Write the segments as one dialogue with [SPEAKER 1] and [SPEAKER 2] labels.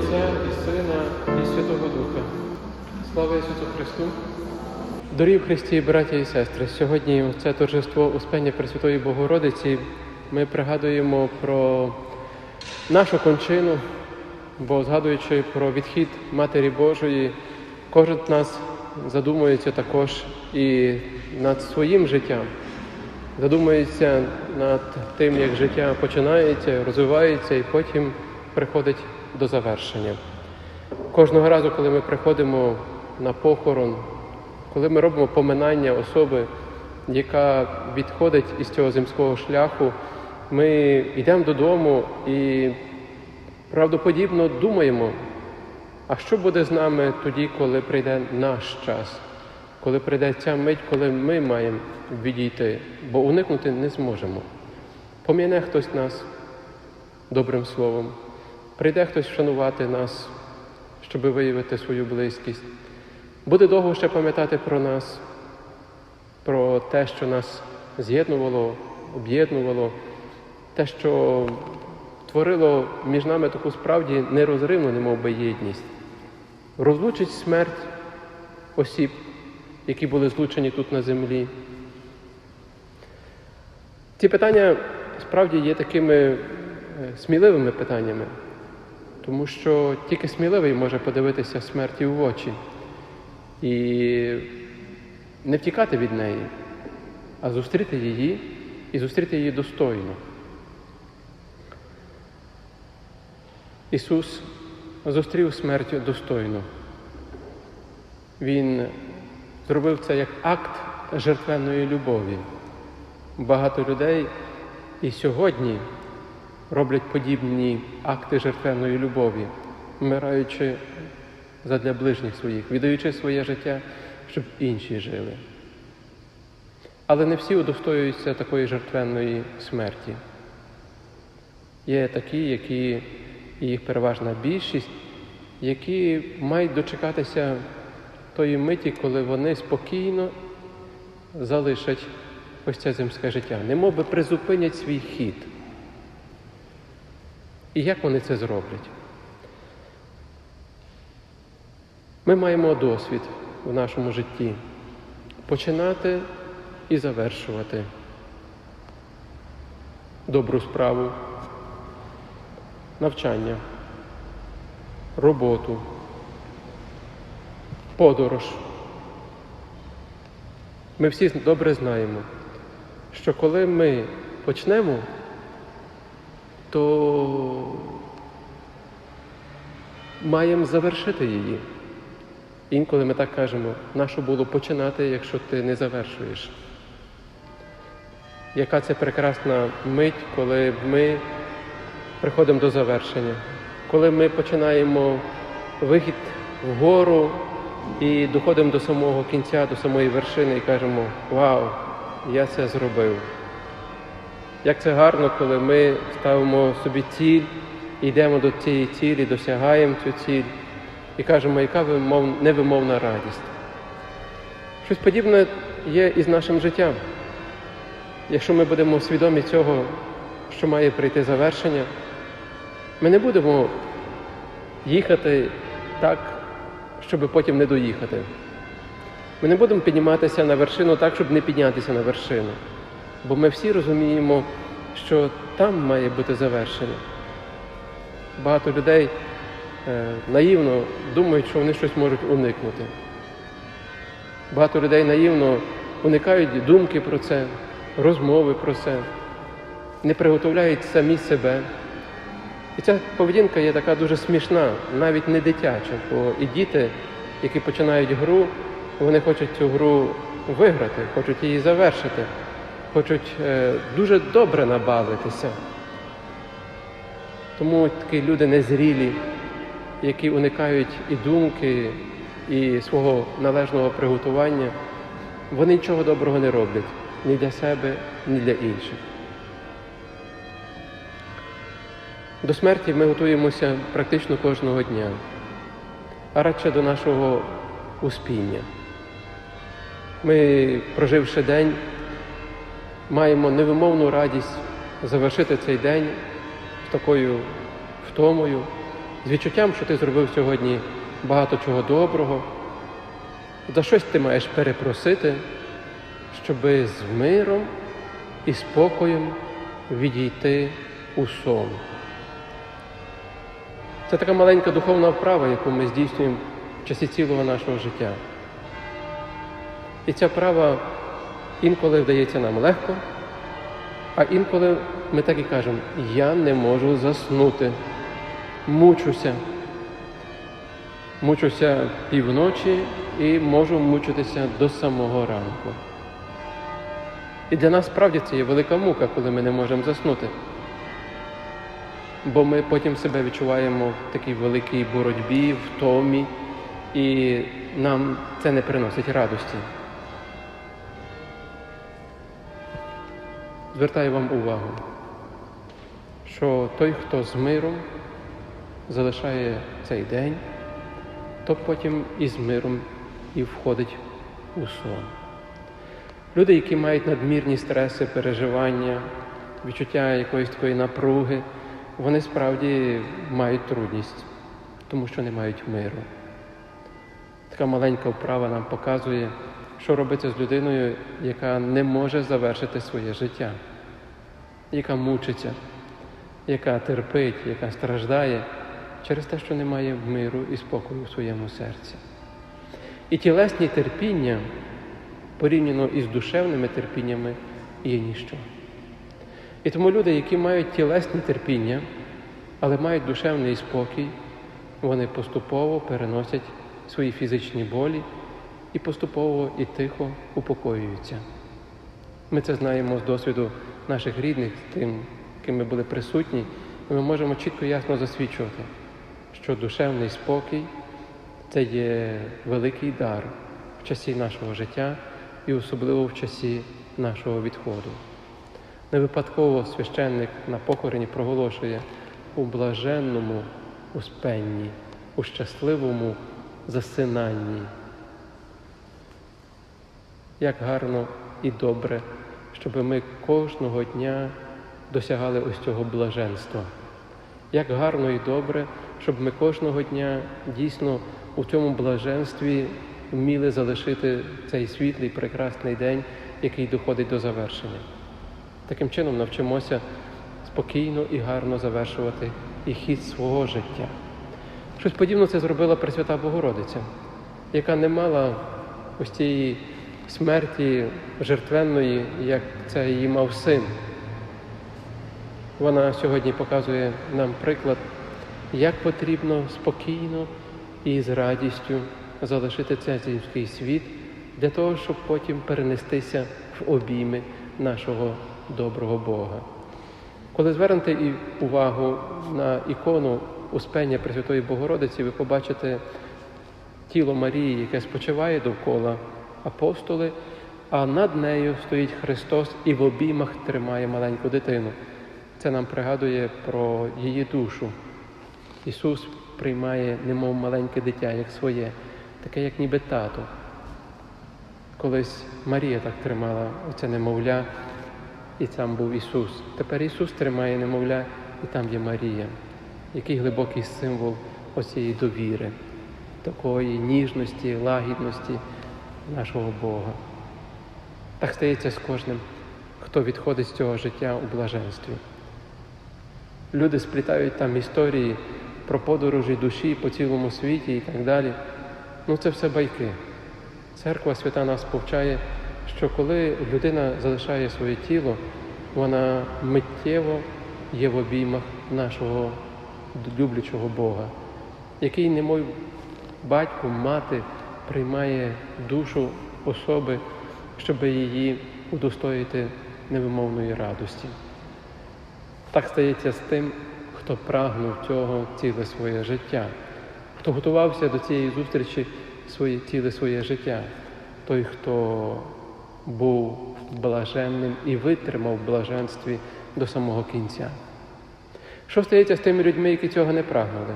[SPEAKER 1] Отця і Сина, і Святого Духа. Слава Ісусу Христу! Дорогі Христі, браття і сестри, сьогодні це торжество Успення Пресвятої Богородиці ми пригадуємо про нашу кончину, бо згадуючи про відхід Матері Божої, кожен з нас задумується також і над своїм життям, задумується над тим, як життя починається, розвивається і потім приходить до завершення. Кожного разу, коли ми приходимо на похорон, коли ми робимо поминання особи, яка відходить із цього земського шляху, ми йдемо додому і правдоподібно думаємо, а що буде з нами тоді, коли прийде наш час, коли прийде ця мить, коли ми маємо відійти, бо уникнути не зможемо. Пом'яне хтось нас добрим словом, прийде хтось вшанувати нас, щоб виявити свою близькість. Буде довго ще пам'ятати про нас, про те, що нас з'єднувало, об'єднувало, те, що творило між нами таку справді нерозривну, немов би єдність. Розлучить смерть осіб, які були злучені тут на землі. Ці питання справді є такими е, сміливими питаннями, тому що тільки сміливий може подивитися смерті в очі і не втікати від неї, а зустріти її і зустріти її достойно. Ісус зустрів смерть достойно. Він зробив це як акт жертвенної любові. Багато людей і сьогодні роблять подібні акти жертвенної любові, вмираючи задля ближніх своїх, віддаючи своє життя, щоб інші жили. Але не всі удостоюються такої жертвенної смерті. Є такі, які, і їх переважна більшість, які мають дочекатися тої миті, коли вони спокійно залишать ось це земське життя, немов би призупинять свій хід. І як вони це зроблять? Ми маємо досвід в нашому житті починати і завершувати добру справу, навчання, роботу, подорож. Ми всі добре знаємо, що коли ми почнемо, то маємо завершити її. Інколи ми так кажемо, нащо було починати, якщо ти не завершуєш. Яка це прекрасна мить, коли ми приходимо до завершення, коли ми починаємо вихід вгору і доходимо до самого кінця, до самої вершини і кажемо Вау, я це зробив. Як це гарно, коли ми ставимо собі ціль, йдемо до цієї цілі, досягаємо цю ціль і кажемо, яка невимовна радість. Щось подібне є і з нашим життям. Якщо ми будемо свідомі цього, що має прийти завершення, ми не будемо їхати так, щоб потім не доїхати. Ми не будемо підніматися на вершину так, щоб не піднятися на вершину. Бо ми всі розуміємо, що там має бути завершення. Багато людей е, наївно думають, що вони щось можуть уникнути. Багато людей наївно уникають думки про це, розмови про це, не приготовляють самі себе. І ця поведінка є така дуже смішна, навіть не дитяча, бо і діти, які починають гру, вони хочуть цю гру виграти, хочуть її завершити, хочуть е, дуже добре набавитися. Тому такі люди незрілі, які уникають і думки, і свого належного приготування, вони нічого доброго не роблять ні для себе, ні для інших. До смерті ми готуємося практично кожного дня, а радше до нашого успіння. Ми, проживши день, маємо невимовну радість завершити цей день з такою втомою, з відчуттям, що ти зробив сьогодні багато чого доброго, за щось ти маєш перепросити, щоби з миром і спокоєм відійти у сон. Це така маленька духовна вправа, яку ми здійснюємо в часі цілого нашого життя. І ця вправа інколи вдається нам легко, а інколи ми так і кажемо, я не можу заснути, мучуся. Мучуся півночі і можу мучитися до самого ранку. І для нас справді це є велика мука, коли ми не можемо заснути. Бо ми потім себе відчуваємо в такій великій боротьбі, втомі, і нам це не приносить радості. Звертаю вам увагу, що той, хто з миром залишає цей день, то потім із миром і входить у сон. Люди, які мають надмірні стреси, переживання, відчуття якоїсь такої напруги, вони справді мають трудність, тому що не мають миру. Така маленька вправа нам показує, що робити з людиною, яка не може завершити своє життя, яка мучиться, яка терпить, яка страждає через те, що немає миру і спокою в своєму серці. І тілесні терпіння порівняно із душевними терпіннями є ніщо. І тому люди, які мають тілесні терпіння, але мають душевний спокій, вони поступово переносять свої фізичні болі і поступово і тихо упокоюються. Ми це знаємо з досвіду наших рідних, з тим, ким ми були присутні, і ми можемо чітко ясно засвідчувати, що душевний спокій це є великий дар в часі нашого життя і особливо в часі нашого відходу. Не випадково священник на похороні проголошує у блаженному успенні, у щасливому засинанні. Як гарно і добре, щоб ми кожного дня досягали ось цього блаженства. Як гарно і добре, щоб ми кожного дня дійсно у цьому блаженстві вміли залишити цей світлий прекрасний день, який доходить до завершення. Таким чином навчимося спокійно і гарно завершувати і хід свого життя. Щось подібне це зробила Пресвята Богородиця, яка не мала ось цієї смерті жертвенної, як це її мав син. Вона сьогодні показує нам приклад, як потрібно спокійно і з радістю залишити цей земський світ для того, щоб потім перенестися в обійми нашого доброго Бога. Коли звернете увагу на ікону Успення Пресвятої Богородиці, ви побачите тіло Марії, яке спочиває довкола апостоли, а над нею стоїть Христос і в обіймах тримає маленьку дитину. Це нам пригадує про її душу. Ісус приймає, немов маленьке дитя, як своє, таке, як ніби тато. Колись Марія так тримала оце немовля, і там був Ісус. Тепер Ісус тримає немовля, і там є Марія. Який глибокий символ оцієї довіри, такої ніжності, лагідності нашого Бога. Так стається з кожним, хто відходить з цього життя у блаженстві. Люди сплітають там історії про подорожі душі по цілому світі і так далі. Ну це все байки. Церква свята нас повчає, що коли людина залишає своє тіло, вона миттєво є в обіймах нашого люблячого Бога, який, немов батько, мати, приймає душу особи, щоб її удостоїти невимовної радості. Так стається з тим, хто прагнув цього ціле своє життя, хто готувався до цієї зустрічі своє, ціле своє життя, той, хто був блаженним і витримав в блаженстві до самого кінця. Що стається з тими людьми, які цього не прагнули?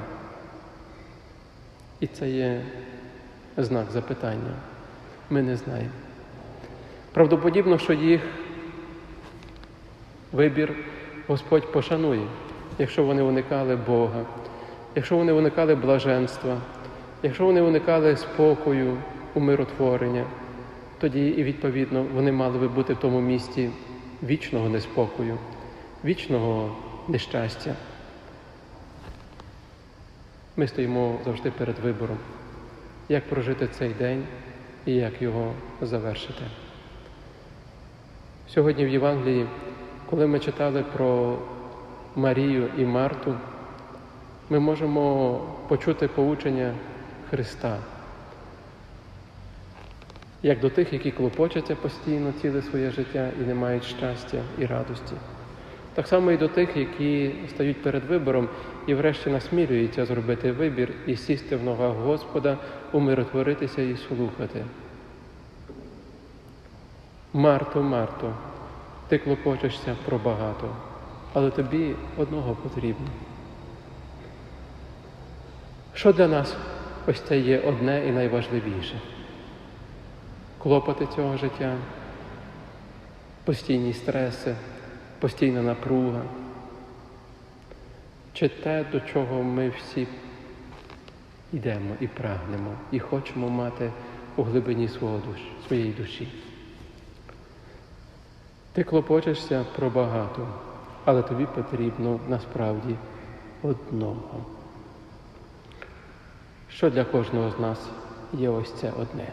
[SPEAKER 1] І це є знак запитання. Ми не знаємо. Правдоподібно, що їх вибір Господь пошанує, якщо вони уникали Бога, якщо вони уникали блаженства, якщо вони уникали спокою, умиротворення, тоді і відповідно вони мали би бути в тому місті вічного неспокою, вічного нещастя. Ми стоїмо завжди перед вибором, як прожити цей день і як його завершити. Сьогодні в Євангелії, коли ми читали про Марію і Марту, ми можемо почути поучення Христа, як до тих, які клопочаться постійно ціле своє життя і не мають щастя і радості. Так само і до тих, які стають перед вибором і врешті насмілюються зробити вибір і сісти в ногах Господа, умиротворитися і слухати. Марто, Марто, ти клопочешся про багато, але тобі одного потрібно. Що для нас ось це є одне і найважливіше? Клопоти цього життя, постійні стреси, постійна напруга, чи те, до чого ми всі йдемо і прагнемо, і хочемо мати у глибині свого душ, своєї душі. Ти клопочешся про багато, але тобі потрібно насправді одного. Що для кожного з нас є ось це одне?